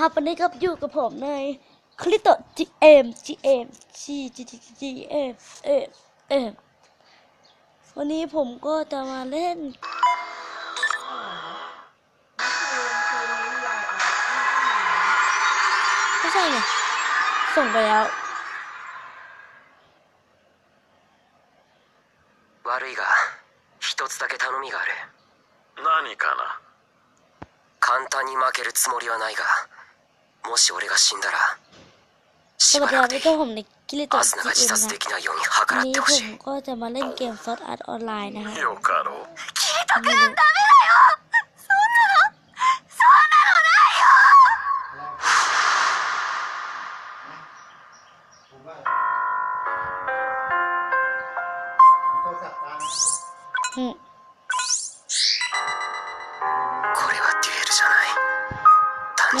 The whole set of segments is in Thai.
นะครับวันนี้ก็อยู่กับผมในคลิโต GM GM G G G G M M M วันนี้ผมก็จะมาเล่น ไม่ใช่ไง ส่งไปแล้ว 悪いが一つだけ頼みがある何かな簡単に負けるつもりはないが もし俺が死んだらしばらくでいいアスナが自殺できないように計らってほしい。よかろうキリト君ダメ 単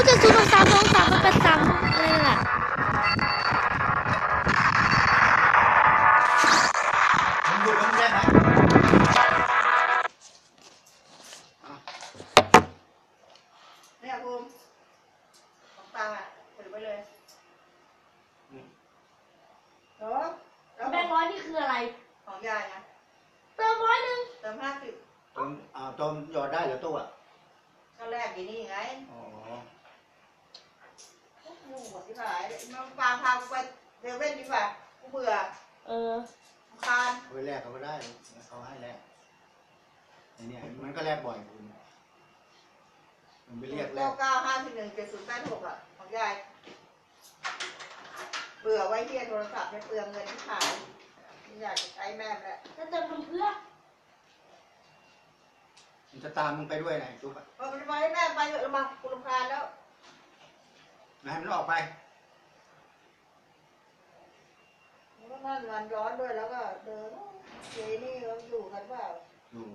ว่าจะซื้อมาสา อ้โหที่ไหนมาฟางพากูไปเซเว่นดีกว่ากูเบื่อเออ รำคานเอาไปแลกเขาก็ได้เขาให้แลกไอ้เนี่ยมันก็แลกบ่อยคุณมันไปเรียกแลเก้ากเก้าห้าสิบหนึ่งเจ็ดศูนย์แปดหกอะของยายเบื่อไว้เที่ยโทรศัพท์เนี่ยเปลืองเงินที่ขายไม่อยากจะใช้แม่มแล้วจะเติมทำเพื่อมันจะตามมึงไปด้วยไหนตุ๊กอะเออมันไปให้แม่ไปเถอะละมากูรำคาญแล้วนะให้มันออกไป มันก็นั่นวันร้อนด้วยแล้วก็เดินเจนี่เราอยู่กันเปล่าอยู่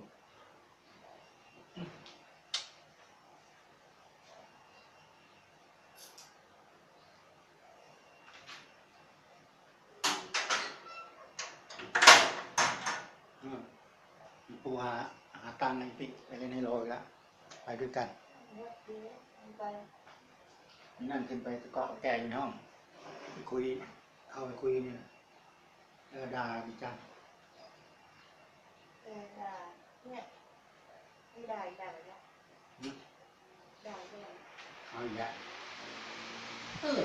อืมปูหาหาตังค์ในปิกไปเล่นไฮโลอีกแล้วไปด้วยกันเนี่ยดูมันไปนั่นขึ้นไปเกาะแกอยู่ในห้องไปคุยเข้าไปคุยเนี่ย เออด่าดิจังเออด่าเนี่ยนี่ด่าอีกด่าเนี่ยด่าเนี่ยเอาอีกแล้วเออ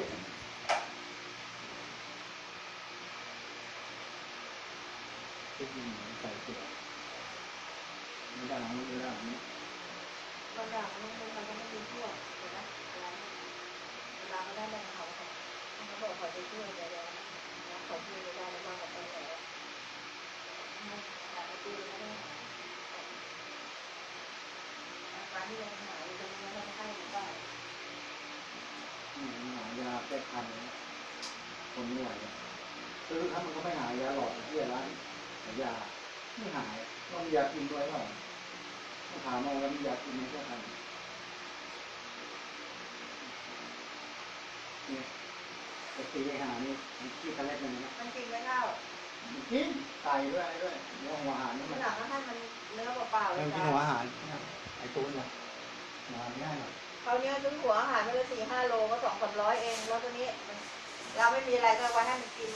คิดยังไงใส่เสือไม่ด้ไม่ได้ไม่ด่ามันมันมันก็ไม่ดีทั่วเห็นไหมเวลาเวลาเขาได้แรงเขาเขาบอกเขาจะช่วยเดี๋ยวเดี๋ยว นะเขาช่วยไม่ได้แล้วว่าเขาไปไหนด่าไปตีแล้วเนี่ยฟ้าที่ยังหายตรงนี้เราให้หรือเปล่าหายาแก้คันคนไม่ไหวซื้อครับมันก็ไม่หายยาหลอดที่ร้านขายาไม่หายก็มียากินด้วยเปล่าต้องถามเอาแล้วมียากินไหมแก้คันเนี่ย ไอ้ตีไอ้หานี่มันขี้ทะเลมันนะมันจริงไหมเล่ามันกินไก่ด้วยอะไรด้วยเนื้อหัวอาหารนี่ทีมันหลังก็ให้มันเนื้อเปล่าๆเลเริ่ยมกินจ้ะหัวอาหารเนี่ยไอ้ตูนเนี่ยหัวอาหารง่ายหน่อยเขาวเนี้ยซื้อหัวอาหารมาเลยสี่ห้าโลก็สองสามร้อยเองแล้วตัวนี้มันเราไม่มีอะไรก็เอาไว้ให้มันกิน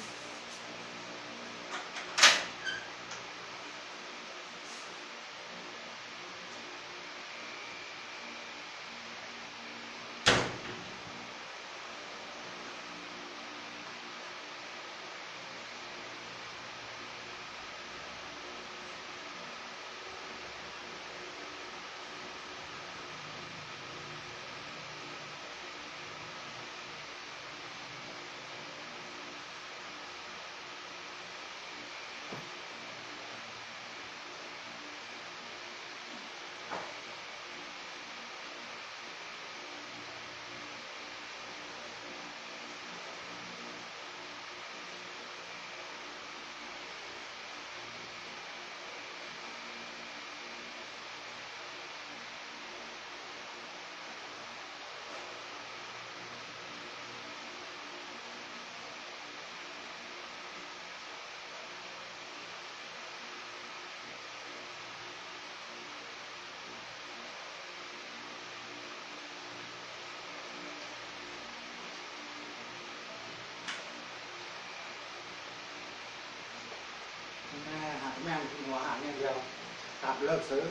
เลิกซื้อ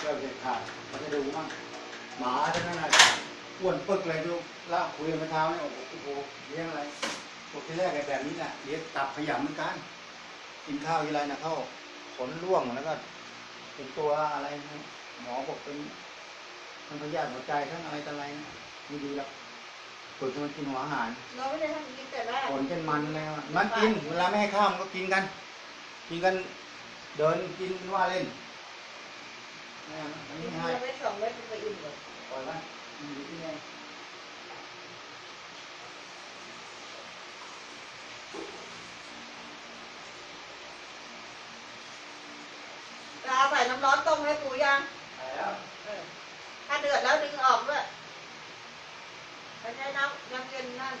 เลิกเด็ดขาดมันจะดูมั่งหมาทั้งนั้นน่ะอ้วนปึกเลยดูลากคุยกันเมื่อเช้าเนี่ยโอ้โหเลี้ยงอะไรพวกที่แรกไอ้แบบนี้น่ะเลี้ยงตับขยำเหมือนกันกินข้าวทีไรนะเข้าขนร่วงแล้วก็เป็นตัวอะไรนะหมอบอกเป็นมันพยาธิหัวใจทั้งอะไรต่ออะไรนะไม่ดีหรอกฝึกให้มันกินหัวอาหารเราไม่ได้ทำอย่างนี้แต่แรกผลเป็นมันเลยอะมันกินเวลาไม่ให้ข้าวมันก็กินกัน กินกันเดินกินว่าเล่น ไม่เอาอันนี้ไม่ให้เราไม่สองเม็ดมันไปอิ่มเลยปล่อยมันมันอยู่ที่ไหนเราใส่น้ำร้อนต้มให้ปูยังไปแล้วเออถ้าเดือดแล้วดึงออกด้วยไม่ใช่น้ำน้ำเย็นนั่น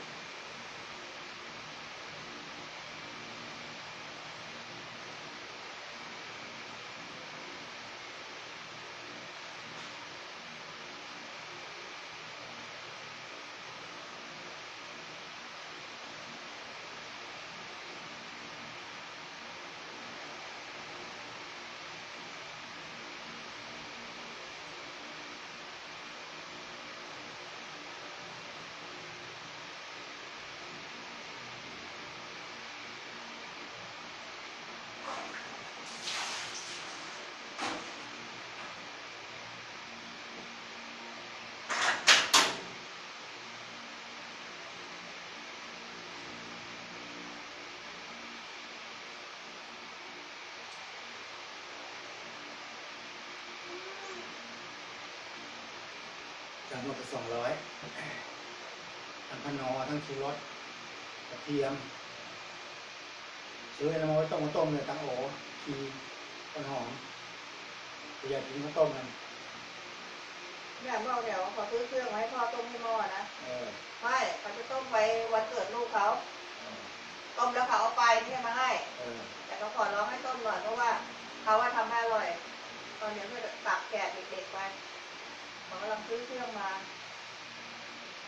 กหมดไปสองร้อยทั้งพนอทั้งชูรสกระเทียมซื้อน้ำมันไว้ต้มมาต้มเลยตั้งโอชีต้นหอมอยากกินข้าวต้มมันเนี่ยบอกเดี๋ยวขอซื้อเครื่องไว้ให้พ่อต้มให้หม้อนะเออไม่เขาจะต้มไปวันเกิดลูกเขาต้มแล้วเขาเอาไปเนี่ยมาให้เออแต่เขาขอร้องให้ต้มหน่อยเพราะว่าเขาว่าทำให้อร่อย ตอนนี้เพื่อตักแกะเด็กๆไป เขากำลังซื้อเครื่องมา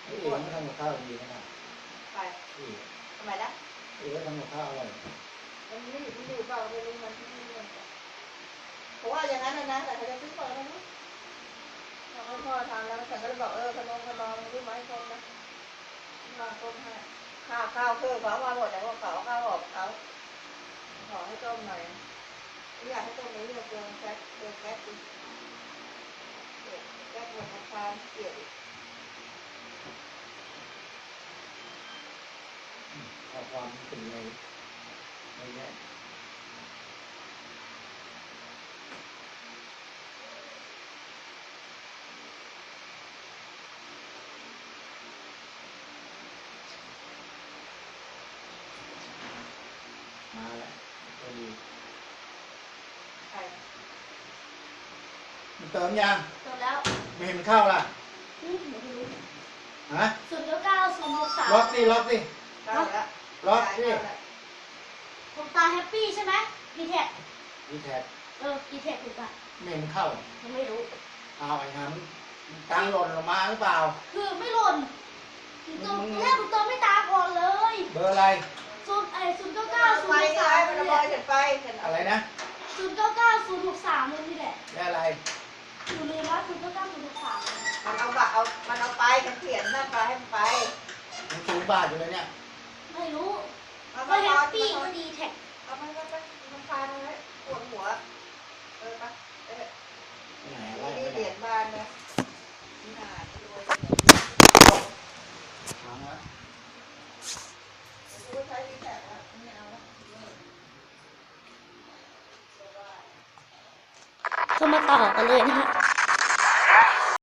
ไอ้เอ๋ไม่ทำกับข้าวดีนะครับไปพี่ทำไมนะเอ๋ทำกับข้าวอร่อยมันไม่อยู่ที่นี่เปล่าไม่รู้มันที่นี่มันเพราะว่าอย่างนั้นนะนะแต่เขาจะซื้อเปิดนะเนาะเราให้พ่อทำแล้วฉันก็เลยบอกเออขนมขนมรู้ไหมต้มนะวางต้มให้ข้าวข้าวเพิ่มเขามาหมดแต่ว่าเขาข้าวหอบเขาขอให้ต้มหน่อยไม่อยากให้ต้มนี้เดี๋ยวเกินแก๊สเกินแก๊สอีกเกลียดแก๊สหมดราคาเกลียดอีก เอาความเป็นในในแง่มาแล้วพอดีใช่มันเติมยังจบแล้วไม่เห็นมันเข้าล่ะอืมเดี๋ยวไปรู้ฮะศูนย์เก้าเก้าศูนย์หกสามล็อกสิล็อกสิเข้าแล้วล็อกสิเข้าแล้วผมตาแฮปปี้ใช่ไหมดีแท็กดีแท็กเออดีแท็กถูกป่ะไม่เห็นเข้ายังไม่รู้เอาไอ้หันตังหล่นลงมาหรือเปล่า คือไม่หล่นถึงตัวแรกผมตัวไม่ตาก่อนเลย เบอร์อะไรศูนย์ไอศูนย์เก้าเก้าศูนไปย์หกไงสามมันนี่ระแหบาละยกันไปเห็นอะไรนะศูนย์เก้าเก้าศูนย์หกสามนี่แหละได้อะไร อยู่เลยว่าศูนย์เก้าเก้าศูนย์หกสามมันเอาบะเอามันเอาไปมันเขียนนั่นไปให้มันไปมันสูงบาทอยู่เลยเนี่ยไม่รู้มันก็มาแฮพอปปี้มัก็นดีแท็กเอามันไปมันพามันไว้ปวดหัว เออปะเออไหนนี่ไล่นี่ไม่เหรีได้ยญบานนะนี่หาที่รวยถามว่ากูใช้ดีแท็กอะไม่เอาละก็มาต่อกันเลยนะฮะ